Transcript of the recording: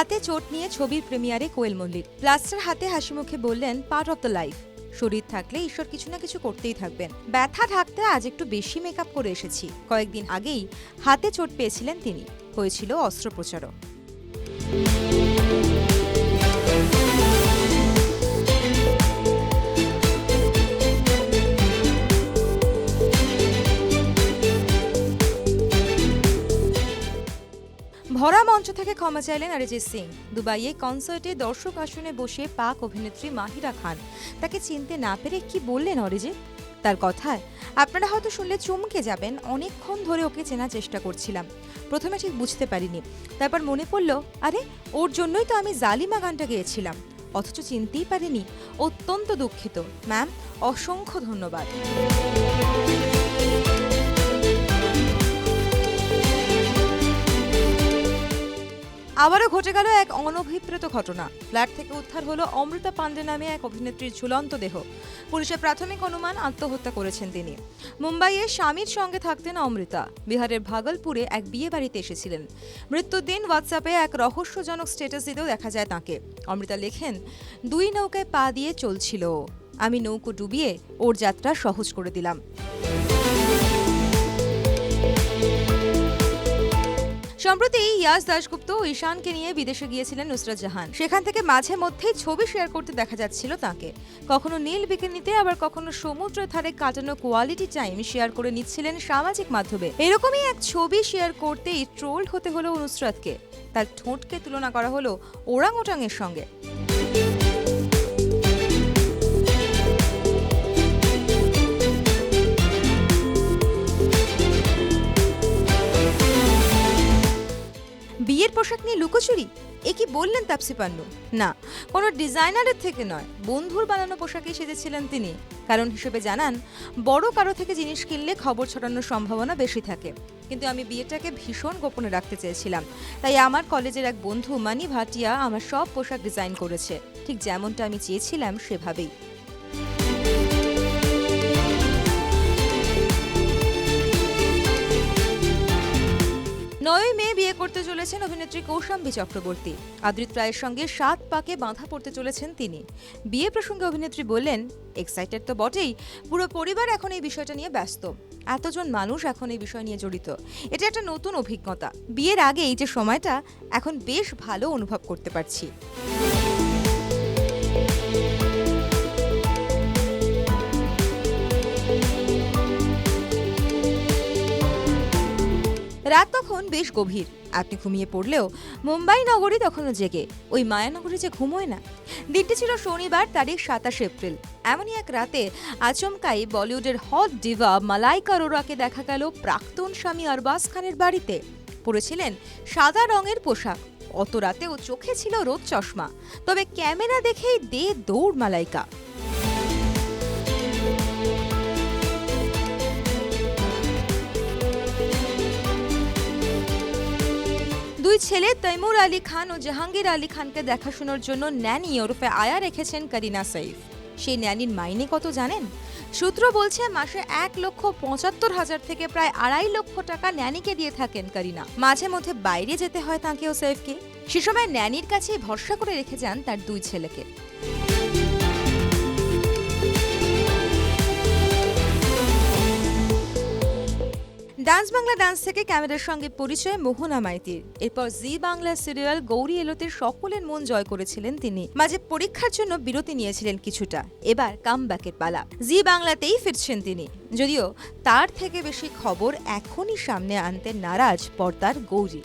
হাতে চোট নিয়ে ছবির প্রিমিয়ারে কোয়েল মল্লিক। প্লাস্টার হাতে হাসি মুখে বললেন পার্ট অফ দ্য লাইফ শরীর থাকলে ঈশ্বর কিছু না কিছু করতেই থাকবেন। ব্যথা ঢাকতে আজ একটু বেশি মেকআপ করে এসেছি। কয়েকদিন আগেই হাতে চোট পেয়েছিলেন তিনি। হয়েছিল অস্ত্রোপচারও। ভরা মঞ্চ থেকে ক্ষমা চাইলেন অরিজিৎ সিং। দুবাইয়ে কনসার্টে দর্শক আসনে বসে পাক অভিনেত্রী মাহিরা খান। তাকে চিনতে না পেরে কি বললেন অরিজিৎ? তার কথায়, আপনারা হয়তো শুনলে চমকে যাবেন, অনেকক্ষণ ধরে ওকে চেনার চেষ্টা করছিলাম। প্রথমে ঠিক বুঝতে পারিনি। তারপর মনে পড়ল, আরে, ওর জন্যই তো আমি জালিমা গানটা গেয়েছিলাম। অথচ চিনতেই পারিনি, অত্যন্ত দুঃখিত। ম্যাম, অসংখ্য ধন্যবাদ। আবারও ঘটে গেল এক অনভিপ্রেত ঘটনা। ফ্ল্যাট থেকে উদ্ধার হলো অমৃতা পাণ্ডে নামে এক অভিনেত্রীর ঝুলন্ত দেহ। পুলিশের প্রাথমিক অনুমান, আত্মহত্যা করেছেন তিনি। মুম্বাইয়ে স্বামীর সঙ্গে থাকতেন অমৃতা। বিহারের ভাগলপুরে এক বিয়ে বাড়িতে এসেছিলেন। মৃত্যুর দিন হোয়াটসঅ্যাপে এক রহস্যজনক স্ট্যাটাস দিতেও দেখা যায় তাকে। অমৃতা লেখেন, দুই নৌকায় পা দিয়ে চলছিল। আমি নৌকো ডুবিয়ে ওর যাত্রা সহজ করে দিলাম। সম্প্রতি ইয়াস দাশগুপ্ত ও ঈশানকে নিয়ে বিদেশে গিয়েছিলেন নুসরাত জাহান। সেখান থেকে মাঝে মধ্যেই ছবি শেয়ার করতে দেখা যাচ্ছিল তাকে। কখনো নীল বিকিনিতে, আবার কখনো সমুদ্রের ধারে কাটানো কোয়ালিটি টাইম শেয়ার করে নিচ্ছিলেন সামাজিক মাধ্যমে। এরকমই এক ছবি শেয়ার করতেই ট্রোল হতে হলো নুসরাতকে। তার ঠোঁটকে তুলনা করা হলো ওরাং ওটাংয়ের সঙ্গে। বিয়ের পোশাক নিয়ে লুকোচুরি? এ কি বললেন তাপসি পান্নু না, কোনো ডিজাইনারের থেকে নয়, বন্ধুর বানানো পোশাকেই সেজেছিলেন তিনি। কারণ হিসেবে জানান, বড় কারও থেকে জিনিস কিনলে খবর ছড়ানোর সম্ভাবনা বেশি থাকে। কিন্তু আমি বিয়েটাকে ভীষণ গোপনে রাখতে চেয়েছিলাম। তাই আমার কলেজের এক বন্ধু মানি ভাটিয়া আমার সব পোশাক ডিজাইন করেছে। ঠিক যেমনটা আমি চেয়েছিলাম, সেভাবেই। করতে চলেছেন অভিনেত্রী কৌশাম্বী চক্রবর্তী। আদৃত রায়ের সঙ্গে সাত পাকে বাঁধা পড়তে চলেছেন তিনি। বিয়ে প্রসঙ্গে অভিনেত্রী বললেন এক্সাইটেড তো বটেই, পুরো পরিবার এখন এই বিষয়টা নিয়ে ব্যস্ত। এতজন মানুষ এখন এই বিষয় নিয়ে জড়িত। এটা একটা নতুন অভিজ্ঞতা। বিয়ের আগে এই যে সময়টা, এখন বেশ ভালো অনুভব করতে পারছি। তখন বেশ গভীর। আপনি ঘুমিয়ে পড়লেও মুম্বাই নগরী তখনও জেগে। ওই মায়ানগরী যে ঘুমোয় না। দিনটি ছিল শনিবার, তারিখ সাতাশে এপ্রিল। এমনই এক রাতে আচমকাই বলিউডের হট ডিভা মালাইকা অরোরাকে দেখা গেল প্রাক্তন স্বামী আরবাজ খানের বাড়িতে। পরেছিলেন সাদা রঙের পোশাক। অত রাতে ও চোখে ছিল রোদ চশমা। তবে ক্যামেরা দেখেই দে দৌড় মালাইকা। দুই ছেলে তৈমুর আলী খান ও জাহাঙ্গীর আলী খানকে দেখাশোনার জন্য ন্যানি ওরফে আয়া রেখেছেন করিনা সৈফ। সেই ন্যানির মাইনে কত জানেন? সূত্র বলছে মাসে এক লক্ষ পঁচাত্তর হাজার থেকে প্রায় আড়াই লক্ষ টাকা ন্যানিকে দিয়ে থাকেন করিনা। মাঝে মধ্যে বাইরে যেতে হয় তাঁকে ও সৈফকে। সে সময় ন্যানির কাছেই ভরসা করে রেখে যান তার দুই ছেলেকে। ডান্স বাংলা ডান্স থেকে ক্যামেরার সঙ্গে পরিচয় মোহনা মাইতির। এরপর জি বাংলা সিরিয়াল গৌরী এলোতে সকলের মন জয় করেছিলেন তিনি। মাঝে পরীক্ষার জন্য বিরতি নিয়েছিলেন কিছুটা। এবার কাম ব্যাকের পালা। জি বাংলাতেই ফিরছেন তিনি। যদিও তার থেকে বেশি খবর এখনই সামনে আনতে নারাজ পর্দার গৌরী।